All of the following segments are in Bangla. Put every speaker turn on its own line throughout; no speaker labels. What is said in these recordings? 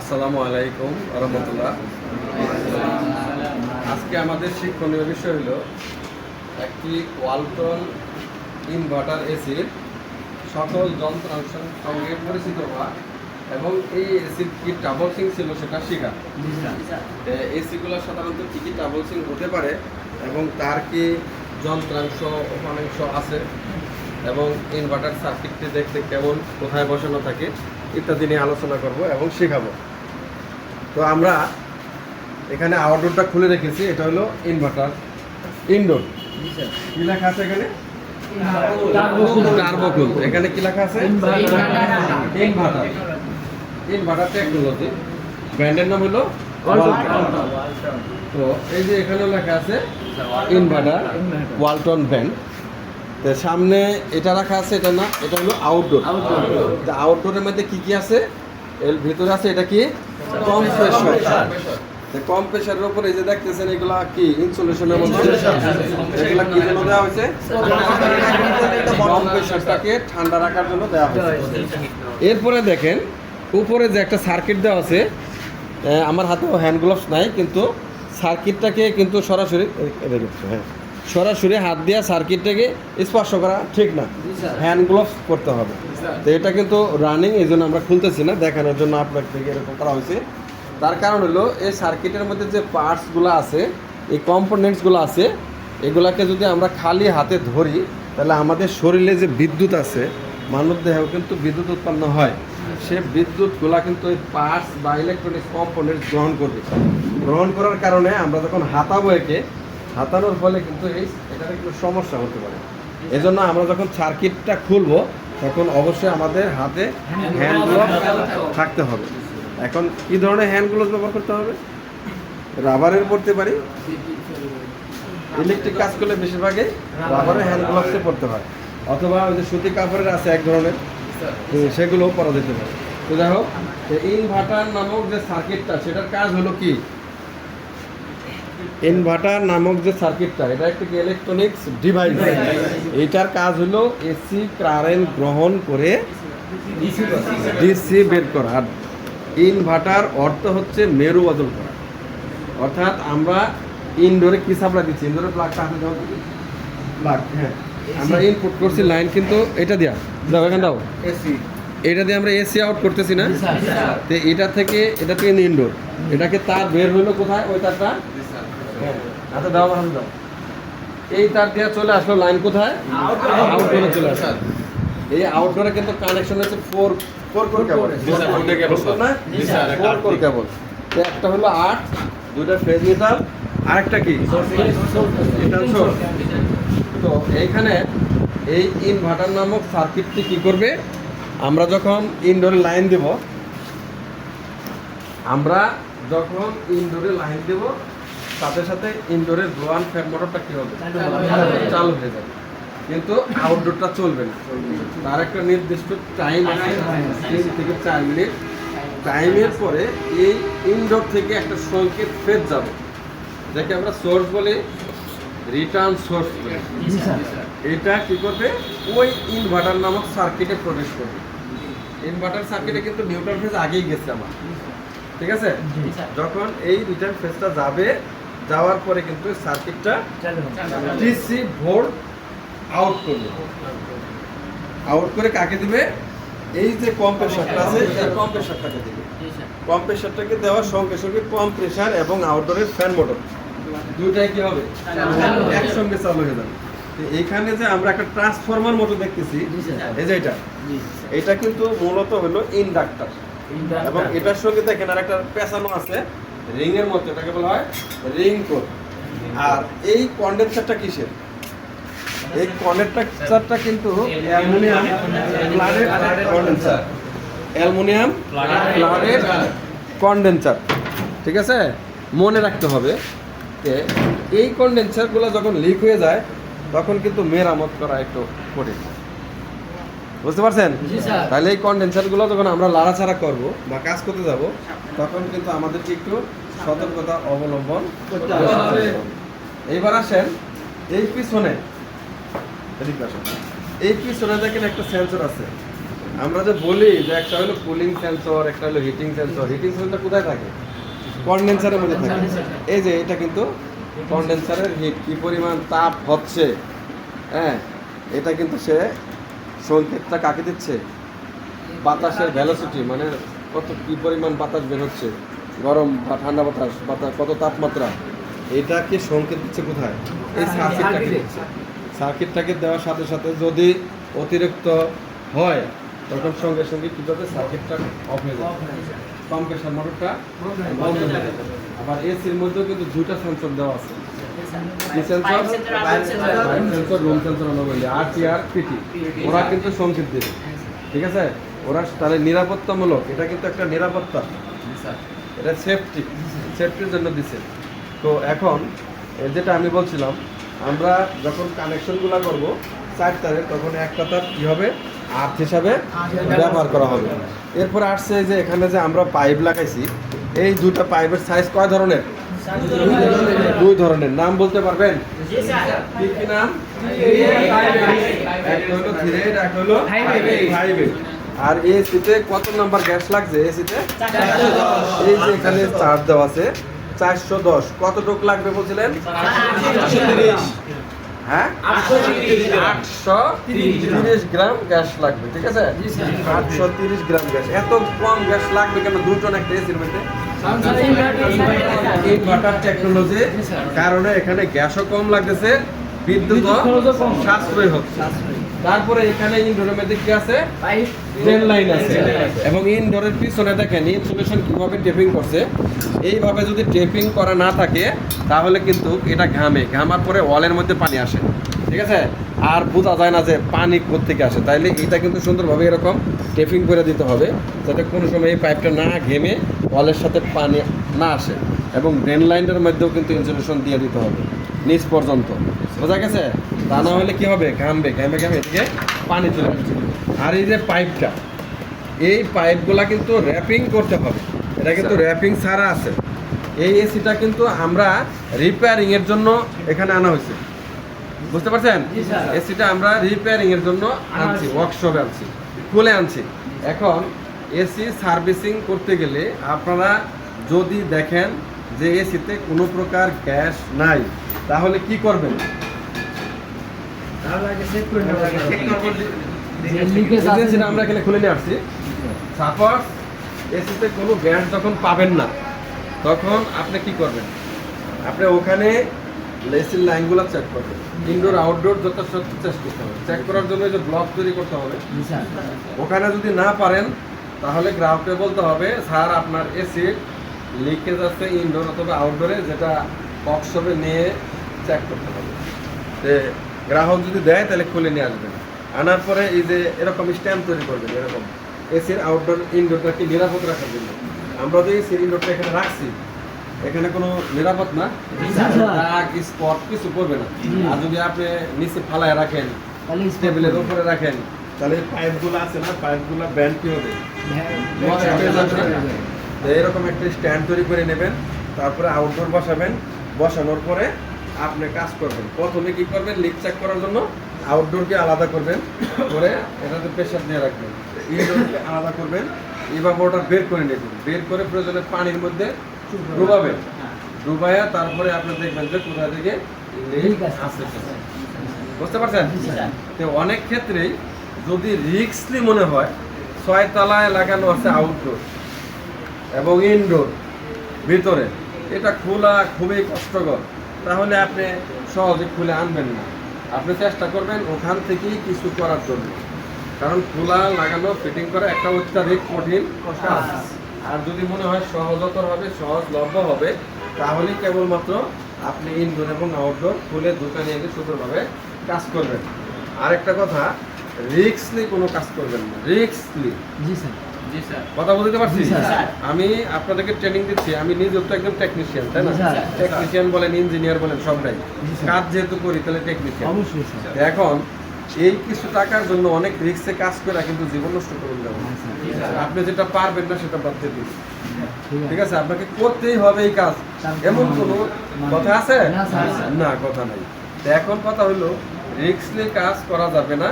আসসালামু আলাইকুম রহমতুল্লাহ। আজকে আমাদের শিক্ষণীয় বিষয় হলো একটি ওয়ালটন ইনভার্টার এসির সকল যন্ত্রাংশের সঙ্গে পরিচিত হওয়া এবং এই এসির কি ডাবল সিং ছিল সেটা শেখা। এসিগুলো সাধারণত কী কী ডাবল সিং হতে পারে এবং তার কি যন্ত্রাংশ উপাংশ আছে এবং ইনভার্টার সার্কিটটি দেখতে কেমন কোথায় বসানো থাকে? ইত্যাদি নিয়ে আলোচনা করব এবং শেখাবো। তো আমরা এখানে আউটডোরটা খুলে রেখেছি, এটা হলো ইনভার্টার ইনডোর কি লেখা আছে এখানে? এখানে কি লেখা আছে? ইনভার্টার ইনভার্টার টেকনোলজি ব্র্যান্ডের নাম হলো। তো এই যে এখানেও লেখা আছে ইনভার্টার ওয়ালটন ব্র্যান্ড তো সামনে এটা রাখা আছে এটা না এটা হলো আউটডোর আউটডোরের মধ্যে কি কি আছে এর ভিতরে আছে এটা কি কম্প্রেসর কম প্রেশারের উপর এই যে দেখতেছেন এগুলা কি ইনসুলেশনের মধ্যে এগুলা কি জন্য দেওয়া হয়েছে কম প্রেশারটাকে ঠান্ডা রাখার জন্য দেওয়া হয়েছে এরপরে দেখেন উপরে যে একটা সার্কিট দেওয়া আছে আমার হাতেও হ্যান্ড গ্লোভস নাই কিন্তু সার্কিটটাকে কিন্তু সরাসরি হ্যাঁ সরাসরি হাত দিয়ে সার্কিটটাকে স্পর্শ করা ঠিক না। হ্যান্ড গ্লোভস করতে হবে। তো এটা কিন্তু রানিং এই জন্য আমরা খুলতেছি না দেখানোর জন্য আপনার থেকে এরকম করা হয়েছে। তার কারণ হলো এই সার্কিটের মধ্যে যে পার্টসগুলো আছে এই কম্পোনেন্টসগুলো আছে এগুলাকে যদি আমরা খালি হাতে ধরি তাহলে আমাদের শরীরে যে বিদ্যুৎ আছে মানব দেহেও কিন্তু বিদ্যুৎ উৎপন্ন হয়। সে বিদ্যুৎগুলা কিন্তু ওই পার্টস বা ইলেকট্রনিক্স কম্পোনেন্টস গ্রহণ করবে। গ্রহণ করার কারণে আমরা যখন হাতাবো একে হাতানোর ফলে কিন্তু এই এটাতে কিন্তু সমস্যা হতে পারে। এজন্য আমরা যখন সার্কিটটা খুলবো তখন অবশ্যই আমাদের হাতে হ্যান্ড গ্লোভ থাকতে হবে। এখন কি ধরনের হ্যান্ড গ্লোভ ব্যবহার করতে হবে? রাবারের পড়তে পারি। ইলেকট্রিক কাজ করলে বেশিরভাগই রাবারের হ্যান্ড গ্লোভসে পড়তে হয়। অথবা ওই যে সুতি কাপড়ের আছে এক ধরনের সেগুলোও পরা যেতে পারে। তো যাই হোক ইনভার্টার নামক যে সার্কিটটা সেটার কাজ হলো কি? ইনভার্টার নামক যে সার্কিটটা এটা একটি ইলেকট্রনিক্স ডিভাইস এইটার কাজ হলো এসি কারেন্ট গ্রহণ করে ডিসি বের করা। আর ইনভার্টার অর্থ হচ্ছে মেরু বদল করা। অর্থাৎ আমরা ইনডোরে কি সাপ্লাই দিচ্ছি? ইনডোরে প্লাগটা হাতে দাও প্লাগ হ্যাঁ। আমরা ইনপুট করছি লাইন কিন্তু এটা দেওয়া দাও এখানে দাও।
এসি
এটা দিয়ে আমরা এসি আউট করতেছি না? তো এটা থেকে এটা থেকে ইনডোর এটাকে তার বের হইল কোথায়? ওই তারটা? হ্যাঁ, হাতে দাও হাতে দাও। এই তার দিয়ে চলে আসলো লাইন কোথায়? আউটডোরে চলে আসলো। এই আউটডোরে কিন্তু কানেকশন হচ্ছে four four core cable four core cable একটা হলো আট দুইটা ফেজ আরেকটা কি? তো এইখানে এই ইনভার্টার নামক সার্কিটটি কি করবে? আমরা যখন ইনডোরে লাইন দেব আমরা যখন ইনডোরে লাইন দেব সাথে সাথে ইনডোরের ব্লোয়ান ফ্যান মোটরটা কী হবে? চালু হয়ে যাবে। কিন্তু আউটডোরটা চলবে না। তার একটা নির্দিষ্ট টাইম আছে। তিন থেকে চার মিনিট। টাইমের পরে এই ইনডোর থেকে একটা সংকেত ফের যাবে। যাকে আমরা সোর্স বলি রিটার্ন সোর্স বলি। এটা কী করবে? ওই ইনভার্টার নামক সার্কিটে প্রবেশ করবে। ইনভার্টার সার্কিটে কিন্তু নিউট্রাল ফেজ আগেই গেছে আমার। ঠিক আছে? যখন এই রিটার্ন ফেজটা যাবে যাওয়ার পরে কিন্তু সার্কিটটা ডিসি ভোল্ট আউট করবে। আউট করে কাকে দিবে? এই যে কম্প্রেসারটা আছে এই কম্প্রেসারটাকে দিবে। কম্প্রেসারটাকে দেওয়ার সঙ্গে সঙ্গে কম্প্রেসার এবং আউটডোরের ফ্যান মোটর দুইটাই কি হবে? একসঙ্গে চালু হয়ে যাবে। তো এইখানে যে আমরা একটা ট্রান্সফরমার মতো দেখতেছি এই যে এটা এটা কিন্তু মূলত হলো ইন্ডাক্টর। এবং এটার সঙ্গে দেখেন আর একটা পেঁচানো আছে। রিং এর মতো এটাকে বলা হয় রিং কোড। আর এই কন্ডেন্সারটা কিসের? এই কন্ডেন্সারটা কিন্তু aluminium condenser aluminium plated condenser ঠিক আছে? মনে রাখতে হবে যে এই কন্ডেন্সারগুলো যখন লিক হয়ে যায়, তখন কিন্তু মেরামত করা একটু কঠিন। বুঝতে পারছেন? তাহলে এই কন্ডেন্সারগুলো যখন আমরা লাড়াচাড়া করব বা কাজ করতে যাব তখন কিন্তু আমাদেরকে একটু সতর্কতা অবলম্বন করতে হবে। এইবার আসেন এই পিছনে। এই পিছনে দেখেন একটা সেন্সর আছে। আমরা যে বলি যে একটা হলো কুলিং সেন্সর একটা হলো হিটিং সেন্সর হিটিং সেন্সর কোথায় থাকে? কন্ডেন্সারের মধ্যে থাকে। এই যে এটা কিন্তু কন্ডেন্সারের হিট কি পরিমাণ তাপ হচ্ছে? হ্যাঁ এটা কিন্তু সে সংকেতটা কাকে দিচ্ছে? বাতাসের ভ্যালোসিটি মানে কত কি পরিমাণ বাতাস বের হচ্ছে? গরম বা ঠান্ডা বাতাস বাতাস কত তাপমাত্রা? এটাকে সংকেত দিচ্ছে কোথায়? এই সার্কিটটাকে দিচ্ছে। সার্কিটটাকে দেওয়ার সাথে সাথে যদি অতিরিক্ত হয় তখন সঙ্গে সঙ্গে কী করবে? সার্কিটটা অফ হয়ে যাবে। কম্প্রেসার মোটরটা বন্ধ হয়ে যাবে। আবার এসির মধ্যেও কিন্তু দুইটা সেন্সর দেওয়া আছে। কি সেন্সর সেন্সর রুম সেন্সর আমরা বলি। আর টি আর পিটি ওরা কিন্তু সংকেত দেবে। ঠিক আছে? ওরা তাহলে নিরাপত্তামূলক। এটা কিন্তু একটা নিরাপত্তা। এটা সেফটি সেফটির জন্য দিছে। তো এখন যেটা আমি বলছিলাম আমরা যখন কানেকশনগুলো করব চার তারে তখন একটা তার কী হবে? আর্থ হিসাবে ব্যবহার করা হবে। এরপর আসছে যে এখানে যে আমরা পাইপ লাগাইছি এই দুটা পাইপের সাইজ কয় ধরনের? দুই ধরনের নাম বলতে পারবেন? কি কি নাম? একটা হলো থ্রি এইট হলো ফাইভ আর এসিতে কত নাম্বার গ্যাস লাগছে? এসিতে এই যে এখানে চার্জ দেওয়া আছে চারশো দশ। কতটুক লাগবে বলছিলেন? হ্যাঁ? আটশো তিরিশ গ্রাম গ্যাস লাগবে ঠিক আছে? আটশো তিরিশ গ্রাম গ্যাস। এত কম গ্যাস লাগবে কেন? দুই টন একটা এসির মধ্যে। ইনভার্টার টেকনোলজি কারণে এখানে গ্যাসও কম লাগতেছে বিদ্যুৎ সাশ্রয় হচ্ছে। তারপরে এখানে ইনডোরের মধ্যে কি আছে? ট্রেন লাইন আছে। এবং ইনডোরের পিছনে দেখেন ইনসুলেশন কীভাবে টেপিং করছে এইভাবে যদি টেপিং করা না থাকে তাহলে কিন্তু এটা ঘামে। ঘামার পরে ওয়ালের মধ্যে পানি আসে। ঠিক আছে? আর বোঝা যায় না যে পানি কোথেকে আসে। তাইলে এটা কিন্তু সুন্দরভাবে এরকম টেপিং করে দিতে হবে যাতে কোনো সময় এই পাইপটা না ঘেমে ওয়ালের সাথে পানি না আসে এবং ড্রেন লাইনের মধ্যেও কিন্তু ইনসুলেশন দিয়ে দিতে হবে নিচ পর্যন্ত। বোঝা গেছে? তা না হলে কী হবে? ঘামবে ঘামে ঘামে এদিকে পানি চলে আসবে আর এই যে পাইপটা এই পাইপগুলা কিন্তু র্যাপিং করতে হবে। এটা কিন্তু র্যাপিং ছাড়া আছে। এই এসিটা কিন্তু আমরা রিপেয়ারিংয়ের জন্য এখানে আনা হয়েছে। বুঝতে পারছেন? এসিটা আমরা রিপেয়ারিং এর জন্য আনছি ওয়ার্কশপে আনছি খুলে আনছি। এখন এসি সার্ভিসিং করতে গেলে আপনারা যদি দেখেন যে এসিতে কোনো প্রকার গ্যাস নাই তাহলে কি করবেন? আমরা এখানে খুলে নিয়ে আসছি। সাপোজ এসিতে কোনো গ্যাস যখন পাবেন না তখন আপনি কি করবেন? আপনি ওখানে এসির লাইনগুলো চেক করবেন ইনডোর আউটডোর যত চেক করতে হবে। চেক করার জন্য যে ব্লক তৈরি করতে হবে। ওখানে যদি না পারেন, তাহলে গ্রাহককে বলতে হবে, স্যার, আপনার এসি লিকেজ আছে ইনডোর অথবা আউটডোরে যেটা ওয়ার্কশপে নিয়ে চেক করতে হবে। যে গ্রাহক যদি দেয়, তাহলে খুলে নিয়ে আসবেন। আনার পরে এই যে এরকম স্ট্যাম্প তৈরি করবেন, এরকম। এসির আউটডোর ইনডোরটাকে নিরাপদ রাখার জন্য। আমরা তো এসির ইনডোরটা এখানে রাখছি এখানে কোনো নিরাপদ না। দাগ স্পট কিছু করবে না। আর যদি আপনি নিচে ফালায় রাখেন টেবিলের উপরে রাখেন তাহলে পাইপগুলো আছে না পাইপগুলো ব্যান্ড কি হবে হয়ে। এরকম একটা স্ট্যান্ড তৈরি করে নেবেন তারপরে আউটডোর বসাবেন। বসানোর পরে আপনি কাজ করবেন। প্রথমে কি করবেন লিক চেক করার জন্য আউটডোরকে আলাদা করবেন। করে এটাতে প্রেশার নিয়ে রাখবেন। ইনডোরকে আলাদা করবেন এবার ওটা বের করে নেবেন। বের করে প্রয়োজনে পানির মধ্যে ডুবাবেন ডুবাইয়া তারপরে আপনি দেখবেন যে কোথা থেকে লিক আসতেছে বুঝতে পারছেন? তো অনেক ক্ষেত্রেই যদি রিক্সলি মনে হয় ছয় তলায় লাগানো আছে আউটডোর এবং ইনডোর ভিতরে এটা খোলা খুবই কষ্টকর। তাহলে আপনি সহজে খুলে আনবেন না। আপনি চেষ্টা করবেন ওখান থেকেই কিছু করার জন্য। কারণ খোলা লাগানো ফিটিং করা একটা অত্যাধিক কঠিন কাজ। আর যদি মনে হয় সহজতর হবে সহজলভ্য হবে তাহলে কেবলমাত্র আপনি ইনডোর এবং আউটডোর খুলে দোকানে এনে সুন্দরভাবে কাজ করবেন। আরেকটা কথা রিক্সলি কোনো কাজ করবেন না। রিক্সলি। কথা বলতে পারছি?
স্যার।
আমি আপনাদেরকে ট্রেনিং দিচ্ছি আমি নিজেও তো একদম টেকনিশিয়ান তাই না? টেকনিশিয়ান বলেন ইঞ্জিনিয়ার বলেন সবটাই কাজ যেহেতু করি তাহলে টেকনিশিয়ান
অবশ্যই স্যার।
এখন এই কিছু টাকার জন্য অনেক রিক্সে কাজ করে কিন্তু জীবন নষ্ট করুন যাব আপনি যেটা পারবেন না সেটা বাদ দিয়ে দিন।
ঠিক আছে?
আপনাকে করতেই হবে এই কাজ। এমন কোনো কথা আছে?
না,
কথা নাই। তো এখন কথা হলো রিক্সলি কাজ করা যাবে না।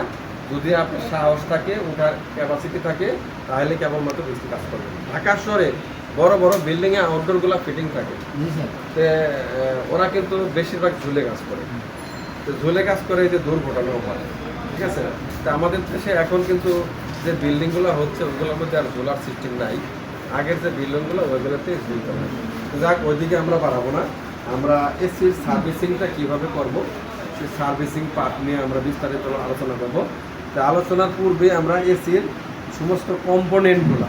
যদি আপনার সাহস থাকে ওঠার ক্যাপাসিটি থাকে তাহলে কেবলমাত্র বেশি কাজ করবেন। ঢাকা শহরে বড় বড় বিল্ডিংয়ে আউটডোরগুলো ফিটিং থাকে। ওরা কিন্তু বেশিরভাগ ঝুলে কাজ করে। তো ঝুলে কাজ করে যে দুর্ঘটনাও হয়, ঠিক আছে? তা আমাদের দেশে এখন কিন্তু যে বিল্ডিংগুলো হচ্ছে, ওগুলোর মধ্যে আর ঝোলার সিস্টেম নাই। আগের যে বিল্ডিংগুলো, ওইগুলোতে ঝুলতে তো যাক, ওইদিকে আমরা বাড়াবো না। আমরা এসির সার্ভিসিংটা কীভাবে করব, সেই সার্ভিসিং পার্ট নিয়ে আমরা বিস্তারিত আলোচনা করব। তা আলোচনার পূর্বে আমরা এসির সমস্ত কম্পোনেন্টগুলো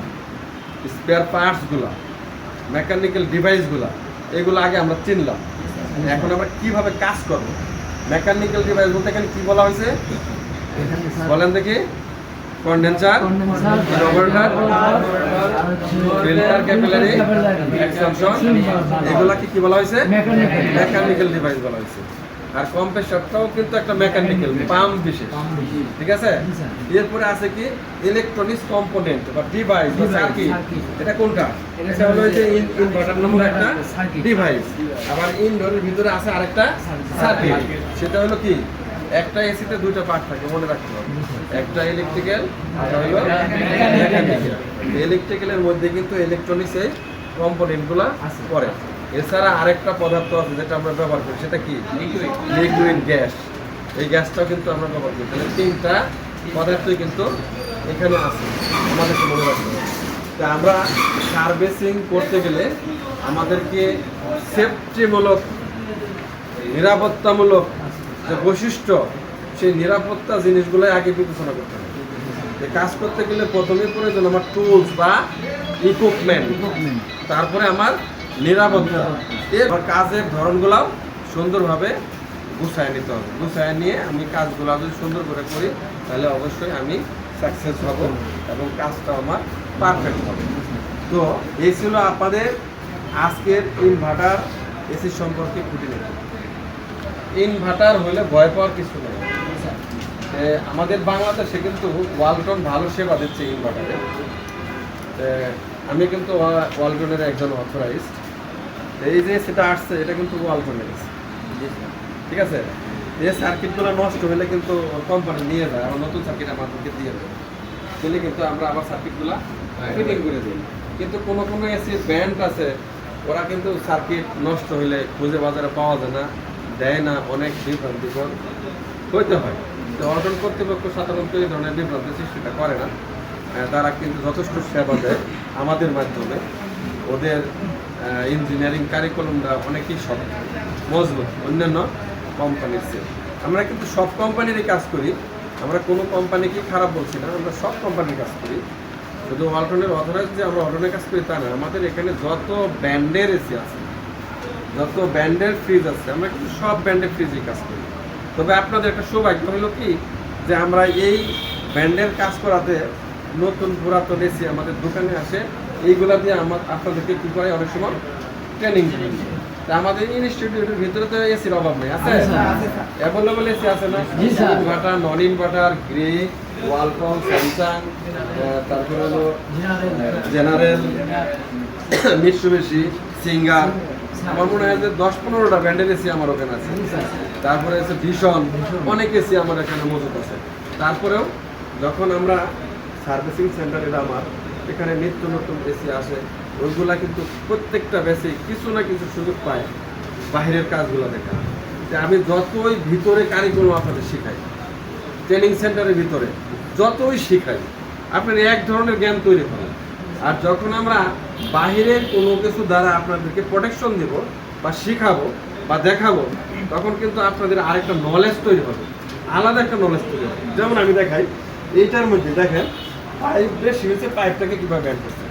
স্পেয়ার পার্টসগুলো মেকানিক্যাল ডিভাইসগুলো এগুলো আগে আমরা চিনলাম। এখন আমরা কীভাবে কাজ করব? মেকানিক্যাল ডিভাইস বলতে এখানে কি বলা হয়েছে? বলেন দেখি। কন্ডেন্সার রবার্টার ফিল্টার ক্যাপিলারি এক্সটেনশন এগুলাকে কি বলা হয়েছে. মেকানিক্যাল ডিভাইস বলা হয়েছে। আর কম্প্রেসারটাও কিন্তু একটা মেকানিক্যাল পাম্প বিশেষ। ঠিক আছে? এরপরে আছে কি? ইলেকট্রনিক্স কম্পোনেন্ট বা ডিভাইস বা সার্কিট এটা কোনটা?
এটা
হলো যে ইনভার্টার নামক একটা। ডিভাইস আবার ইনডোরের ভিতরে আছে আরেকটা সার্কিট সেটা হলো কি? একটা এসিতে দুইটা পার্ট থাকে মনে রাখতে হবে। একটা ইলেকট্রিক্যাল আর হলো। মেকানিক্যাল ইলেকট্রিক্যালের মধ্যে কিন্তু ইলেকট্রনিক্স এই কম্পোনেন্টগুলো
আছে।
পড়ে। এছাড়া আরেকটা পদার্থ আছে যেটা আমরা ব্যবহার করি সেটা কি? Liquid gas. এই গ্যাসটাও কিন্তু আমরা ব্যবহার করি। তাহলে তিনটা পদার্থই কিন্তু এখানে আছে আমাদেরকে মনে রাখতে হবে। তা আমরা সার্ভিসিং করতে গেলে আমাদেরকে সেফটিমূলক নিরাপত্তামূলক যে বৈশিষ্ট্য সেই নিরাপত্তা জিনিসগুলোই আগে বিবেচনা করতে হবে। যে কাজ করতে গেলে প্রথমে প্রয়োজন আমার টুলস বা ইকুইপমেন্ট তারপরে আমার নিরাপত্তা। এর কাজের ধরনগুলাও সুন্দরভাবে গুছায় নিতে হবে। গুছায় নিয়ে আমি কাজগুলো যদি সুন্দর করে করি, তাহলে অবশ্যই আমি সাকসেস হব এবং কাজটা আমার পারফেক্ট হবে। তো এই ছিল আপনাদের আজকের ইনভার্টার এসি সম্পর্কে খুঁটিনাটি ইনভার্টার হলে ভয় পাওয়ার কিছু নেই। আমাদের বাংলাদেশে কিন্তু ওয়ালটন ভালো সেবা দিচ্ছে ইনভার্টারে। আমি কিন্তু ওয়া- ওয়ালটনের একজন অথরাইজ এই যে সেটা আসছে এটা কিন্তু ওয়ালটনের ঠিক আছে? এই সার্কিটগুলো নষ্ট হলে কিন্তু কোম্পানি নিয়ে যায় আবার নতুন সার্কিট আমাদেরকে দিয়ে দেয়। দিলে কিন্তু আমরা আবার সার্কিটগুলো ফিটিং করে দিই। কিন্তু কোনো কোনো এসির ব্যান্ড আছে ওরা কিন্তু সার্কিট নষ্ট হলে খুঁজে বাজারে পাওয়া যায় না দেয় না অনেক বিভ্রান্তিকর হইতে হয়। তো অর্ডার কর্তৃপক্ষ সাধারণত এই ধরনের বিভ্রান্তি সৃষ্টিটা করে না। তারা কিন্তু যথেষ্ট সেবা দেয় আমাদের মাধ্যমে। ওদের ইঞ্জিনিয়ারিং কারিকুলামটা অনেকই সব মজবুত, অন্যান্য কোম্পানির চেয়ে আমরা কিন্তু সব কোম্পানিরই কাজ করি। আমরা কোনো কোম্পানিকে খারাপ বলছি না, আমরা সব কোম্পানির কাজ করি। শুধু অল্টনের অথরাইজ যে আমরা অর্ডনের কাজ করি তা না, আমাদের এখানে যত ব্র্যান্ডের এসি আছে, যত ব্র্যান্ডের ফ্রিজ আছে, আমরা কিন্তু সব ব্র্যান্ডের ফ্রিজেই কাজ করি। তবে আপনাদের একটা সৌভাগ্য হলো কি, যে আমরা এই ব্র্যান্ডের কাজ করাতে নতুন পুরাতন এসি আমাদের দোকানে আসে এইগুলা দিয়ে আমার আপনাদেরকে কি করে অনেক সময় ট্রেনিং দিই। তা আমাদের ইনস্টিটিউটের ভিতরে তো এসির অভাব নেই। আছে?
আছে
অ্যাভেলেবল এসি আছে না?
জি sir.
Inverter non inverter Gree Walcom Samsung তারপরে হলো জেনারেল মিটসুবিশি সিঙ্গার আমার মনে হয় যে দশ পনেরোটা ব্র্যান্ডের এসি আমার ওখানে আছে। তারপরে আছে ভীষণ অনেক এসি আমার এখানে মজুদ আছে। তারপরেও যখন আমরা সার্ভিসিং সেন্টার এটা আমার এখানে নিত্য নতুন এসি আসে। ওইগুলা কিন্তু প্রত্যেকটা বেসে কিছু না কিছু সুযোগ পায় বাহিরের কাজগুলো দেখা। যে আমি যতই ভিতরে কারিকুলাম আপনাদের শেখাই ট্রেনিং সেন্টারের ভিতরে যতই শেখাই, আপনার এক ধরনের জ্ঞান তৈরি হবে আর যখন আমরা বাহিরের কোনো কিছু দ্বারা আপনাদেরকে প্রোটেকশন দেব বা শেখাবো বা দেখাবো, তখন কিন্তু আপনাদের আরেকটা নলেজ তৈরি হবে। আলাদা একটা নলেজ তৈরি হবে। যেমন আমি দেখাই, এইটার মধ্যে দেখেন পাইপ বেশি হয়েছে পাইপটাকে কীভাবে ব্যান করছে?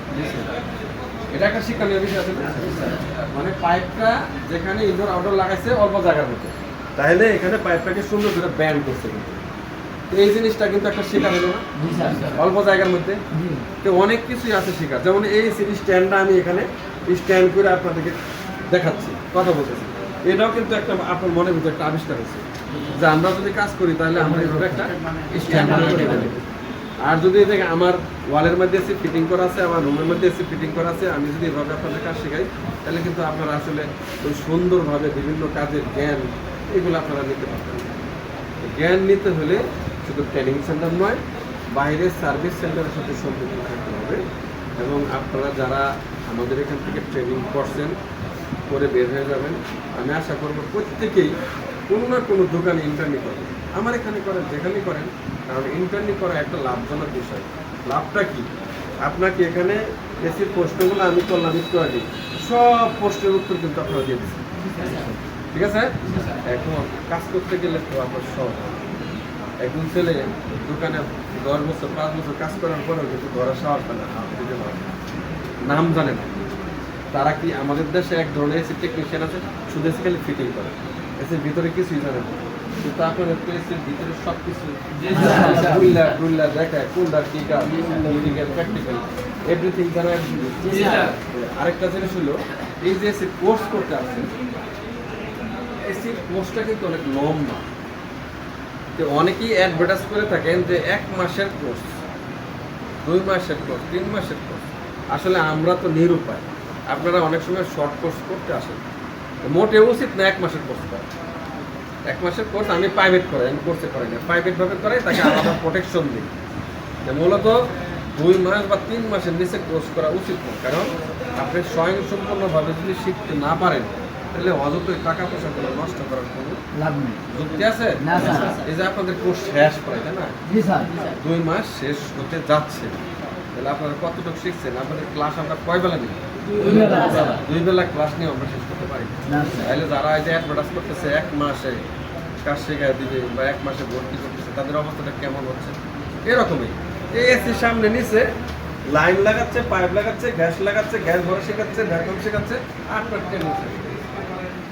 এটা একটা শিক্ষণীয় বিষয় আছে না? মানে পাইপটা যেখানে ইনডোর আউটডোর লাগাইছে অল্প জায়গার মধ্যে। তাহলে এখানে পাইপটাকে সুন্দর করে ব্যান্ড করছে কিন্তু। তো এই জিনিসটা কিন্তু একটা শেখার হলো না? অল্প জায়গার মধ্যে? তো অনেক কিছুই আছে শেখার যেমন এই সিরিজ স্ট্যান্ডটা আমি এখানে স্ট্যান্ড করে আপনাদেরকে দেখাচ্ছি কথা বলতেছি। এটাও কিন্তু একটা আপনার মনের ভিতরে একটা আবিষ্কার হচ্ছে যে আমরা যদি কাজ করি তাহলে আমরা এভাবে একটা স্ট্যান্ড আর যদি দেখে আমার ওয়ালের মধ্যে এসে ফিটিং করা আছে, আমার রুমের মধ্যে এসে ফিটিং করা আছে, আমি যদি এভাবে আপনাদের কাজ শেখাই, তাহলে কিন্তু আপনারা আসলে ওই সুন্দরভাবে বিভিন্ন কাজের জ্ঞান এগুলো আপনারা নিতে পারবেন। জ্ঞান নিতে হলে শুধু ট্রেনিং সেন্টার নয়, বাইরের সার্ভিস সেন্টারের সাথে সম্পৃক্ত থাকতে হবে। এবং আপনারা যারা আমাদের এখান থেকে ট্রেনিং করছেন, করে বের হয়ে যাবেন, আমি আশা করব প্রত্যেকেই কোনো না কোনো দোকানে ইন্টারনি করবেন। আমার এখানে করেন যেখানে করেন কারণ ইন্টারনি করা একটা লাভজনক বিষয়। লাভটা কি? আপনাকে এখানে বেশি প্রশ্নগুলো আমি করলাম একটু আগে সব প্রশ্নের উত্তর কিন্তু আপনারা দিয়ে দিচ্ছেন। ঠিক আছে? এখন কাজ করতে গেলে তো আপনার সব একজন ছেলে দোকানে দশ বছর, পাঁচ বছর কাজ করার পরেও কিন্তু ঘরে সাহস পায় না। নাম জানে না। তারা কি আমাদের দেশে এক ধরনের এসি টেকনিশিয়ান আছে, শুধু এসে খালি ফিটিং করে। এসির ভিতরে কিছুই জানে না। একটু এসির ভিতরে সব কিছু ডুল্লা ডুল্লা দেখায় কোনটা কি কাজ প্র্যাকটিক্যাল এভরিথিং জানা আরেকটা জিনিস হলো এই যে এসি কোর্স করতে আসছেন এসির কোর্সটা কিন্তু অনেক লম্বা। তো অনেকেই অ্যাডভার্টাইজ করে থাকেন যে এক মাসের কোর্স দুই মাসের কোর্স তিন মাসের কোর্স আসলে আমরা তো নিরুপায়। আপনারা অনেক সময় শর্ট কোর্স করতে আসেন। মোটে উচিত না এক মাসের কোর্স করা। এক মাসের কোর্স আমি প্রাইভেট করাই আমি কোর্সে করাই না। প্রাইভেট ভাবে করাই তাকে আলাদা প্রোটেকশন দিই। যে মূলত দুই মাস বা তিন মাসের নিচে কোর্স করা উচিত না। কারণ আপনি স্বয়ংসম্পূর্ণভাবে যদি শিখতে না পারেন তাহলে অযথই টাকা পয়সাগুলো নষ্ট করার কোনো
লাভ নেই।
যুক্তি আছে? এই যে আপনাদের কোর্স শেষ প্রায় তাই না? দুই মাস শেষ হতে যাচ্ছে। তাহলে আপনারা কতটুকু শিখছেন? আপনাদের ক্লাস আমরা কয় বেলা নিই?
দুই বেলা।
ক্লাস নিয়ে আমরা শেষ করতে পারি। তাহলে যারা এই যে অ্যাডভার্টাইজ করতেছে এক মাসে কাজ শেখায় দিবে বা এক মাসে ভর্তি করতেছে তাদের অবস্থাটা কেমন হচ্ছে? এরকমই। এই এসির সামনে নিচে লাইন লাগাচ্ছে পাইপ লাগাচ্ছে গ্যাস লাগাচ্ছে গ্যাস ভরা শেখাচ্ছে ভ্যাকুয়াম শেখাচ্ছে আপনার ট্রেনিং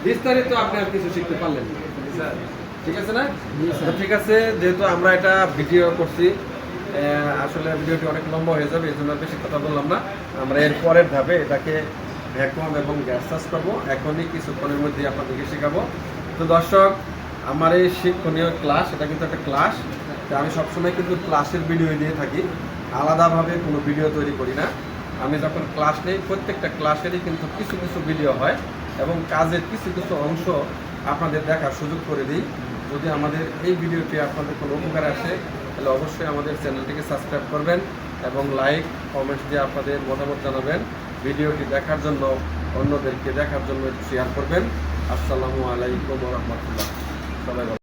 বিস্তারিত আপনি আর কিছু শিখতে পারলেন ঠিক আছে না? ঠিক আছে যেহেতু আমরা এটা ভিডিও করছি আসলে ভিডিওটি অনেক লম্বা হয়ে যাবে এই জন্য বেশি কথা বললাম না। আমরা এর পরের ধাপে এটাকে ভ্যাকুয়াম এবং গ্যাস চাষ করব। এখনই কিছুক্ষণের মধ্যে আপনাদেরকে শেখাবো। তো দর্শক, আমার এই শিক্ষণীয় ক্লাস এটা কিন্তু একটা ক্লাস আমি সবসময় কিন্তু ক্লাসের ভিডিও দিয়ে থাকি। আলাদাভাবে কোনো ভিডিও তৈরি করি না। আমি যখন ক্লাস নেই, প্রত্যেকটা ক্লাসেরই কিন্তু কিছু কিছু ভিডিও হয় এবং কাজের কিছু কিছু অংশ আপনাদের দেখার সুযোগ করে দিই। যদি আমাদের এই ভিডিওটি আপনাদের কোনো উপকার আসে, তাহলে অবশ্যই আমাদের চ্যানেলটিকে সাবস্ক্রাইব করবেন এবং লাইক কমেন্টস দিয়ে আপনাদের মতামত জানাবেন। ভিডিওটি দেখার জন্য অন্যদেরকে দেখার জন্য শেয়ার করবেন। আসসালামু আলাইকুম রহমতুল্লাহ। সবাই